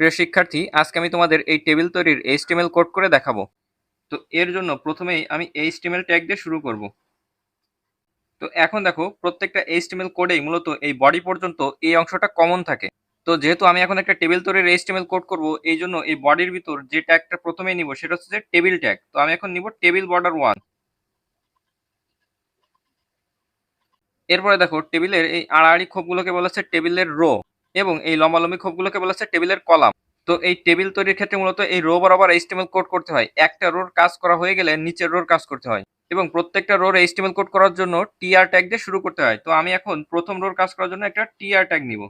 প্রিয় শিক্ষার্থী, আজকে আমি তোমাদের এই টেবিল তৈরির এইচটিএমএল কোড করে দেখাবো। তো এর জন্য প্রথমেই আমি এইচটিএমএল ট্যাগ দিয়ে শুরু করব। তো এখন দেখো, প্রত্যেকটা এইচটিএমএল কোডেই মূলত এই বডি পর্যন্ত এই অংশটা কমন থাকে। তো যেহেতু আমি এখন একটা টেবিল তৈরির এইচটিএমএল কোড করব, এই জন্য এই বডির ভিতর যে ট্যাগটা প্রথমেই নিব, সেটা হচ্ছে যে টেবিল ট্যাগ। তো আমি এখন নিব টেবিল বর্ডার ওয়ান। এরপরে দেখো, টেবিলের এই আড়াআড়ি খোপগুলোকে বলা হচ্ছে টেবিলের রো। এবং এই লম্বালম্বি খোপগুলোকে বলা হচ্ছে টেবিলের কলাম। তো এই টেবিল তৈরির ক্ষেত্রে মূলত এই রো বরাবর এইচটিএমএল কোড করতে হয়। একটা রোর কাজ করা হয়ে গেলে নিচের রোর কাজ করতে হয়। এবং প্রত্যেকটা রোর এইচটিএমএল কোড করার জন্য টিআর ট্যাগ দিয়ে শুরু করতে হয়। তো আমি এখন প্রথম রোর কাজ করার জন্য একটা টিআর ট্যাগ নিব।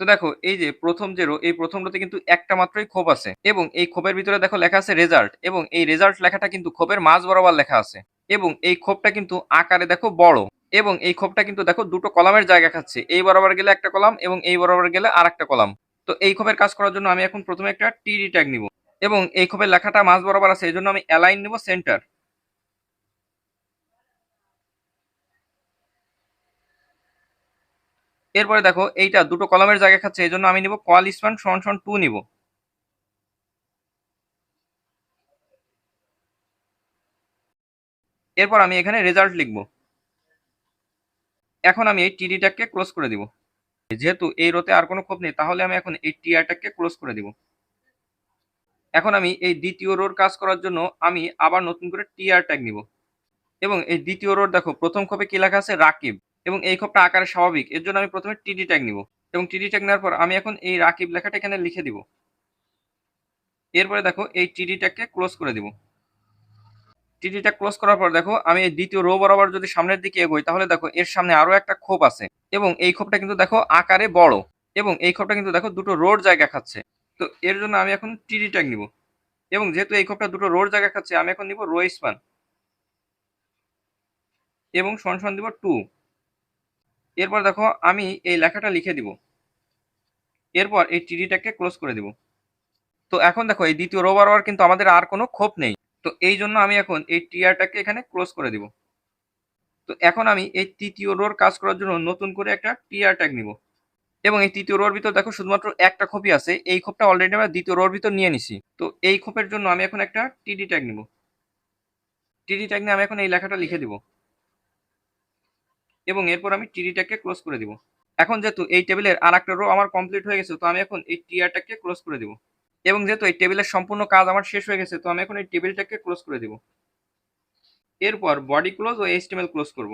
তো দেখো, এই যে প্রথম যে রো, এই প্রথম রোতে কিন্তু একটা মাত্রই খোপ আছে। এবং এই খোপের ভিতরে দেখো লেখা আছে রেজাল্ট এবং এই রেজাল্ট লেখাটা কিন্তু খোপের মাঝ বরাবর লেখা আছে। এবং এই খোপটা কিন্তু আকারে দেখো বড়। এবং এই খোপটা কিন্তু দেখো দুটো কলামের জায়গা খাচ্ছে। এই বরাবর গেলে একটা কলাম এবং এই বরাবর গেলে আর একটা কলাম। তো এই খোপের কাজ করার জন্য আমি এখন প্রথমে একটা টিডি ট্যাগ নিব এবং এই খোপের লেখাটা মাঝ বরাবর আছে এই জন্য আমি অ্যালাইন নিব সেন্টার এরপরে দেখো এইটা দুটো কলামের জায়গা খাচ্ছে এই জন্য আমি নিব কল স্প্যান সমান সমান টু নিব। এরপর আমি এখানে রেজাল্ট লিখব। এখন আমি এই টিডি ট্যাগকে ক্লোজ করে দিব। যেহেতু এই রোতে আর কোনো ক্ষোভ নেই, তাহলে আমি এখন এই টিআর ট্যাগকে ক্লোজ করে দিব। এখন আমি এই দ্বিতীয় রোর কাজ করার জন্য আমি আবার নতুন করে টিআর ট্যাগ নিব। এবং এই দ্বিতীয় রোর দেখো, প্রথম খোপে কি লেখা আছে? রাকিব। এবং এই খোপটা আকারে স্বাভাবিক। এর জন্য আমি প্রথমে টিডি ট্যাগ নিব। এবং টিডি ট্যাগ নেওয়ার পর আমি এখন এই রাকিব লেখাটা এখানে লিখে দিব। এরপরে দেখো, এই টিডি ট্যাগকে ক্লোজ করে দিব। ট্যাগ ক্লোজ করার পর দেখো, আমি এই দ্বিতীয় রো বরাবর যদি সামনের দিকে এগোই, তাহলে দেখো এর সামনে আরও একটা খোপ আছে। এবং এই খোপটা কিন্তু দেখো আকারে বড়। এবং এই খোপটা কিন্তু দেখো দুটো রোড জায়গা খাচ্ছে। তো এর জন্য আমি এখন টিডি ট্যাগ নিব। এবং যেহেতু এই খোপটা দুটো রোড জায়গা খাচ্ছে, আমি এখন নিব রো স্পান এবং সমান সমান দিব টু এরপর দেখো আমি এই লেখাটা লিখে দিব। এরপর এই টিডিটাকে ক্লোজ করে দিব। তো এখন দেখো এই দ্বিতীয় রো বরাবর কিন্তু আমাদের আর কোনো ক্ষোভ নেই। তো এই জন্য আমি এখন এই টিআরটাকে এখানে ক্লোজ করে দিব। তো এখন আমি এই তৃতীয় রোর কাজ করার জন্য নতুন করে একটা টিআর ট্যাগ নিব। এবং এই তৃতীয় রোর ভিতর দেখো শুধুমাত্র একটা খোপই আছে, এই খোপটা অলরেডি আমরা দ্বিতীয় রোর ভিতর নিয়ে নিছি। তো এই খোপের জন্য আমি এখন একটা টিডি ট্যাগ নিব। টিডি ট্যাগ নিয়ে আমি এখন এই লেখাটা লিখে দিব। এবং এরপর আমি টিডি ট্যাগকে ক্লোজ করে দিব। এখন যেহেতু এই টেবিলের আর একটা রো আমার কমপ্লিট হয়ে গেছে, তো আমি এখন এই টিআরটাকে ক্লোজ করে দিব। এবং যেহেতু এই টেবিলের সম্পূর্ণ কাজ আমার শেষ হয়ে গেছে, তো আমি এখন এই টেবিলটাকে ক্লোজ করে দিব। এরপর বডি ক্লোজ ও এইচটিএমএল ক্লোজ করব।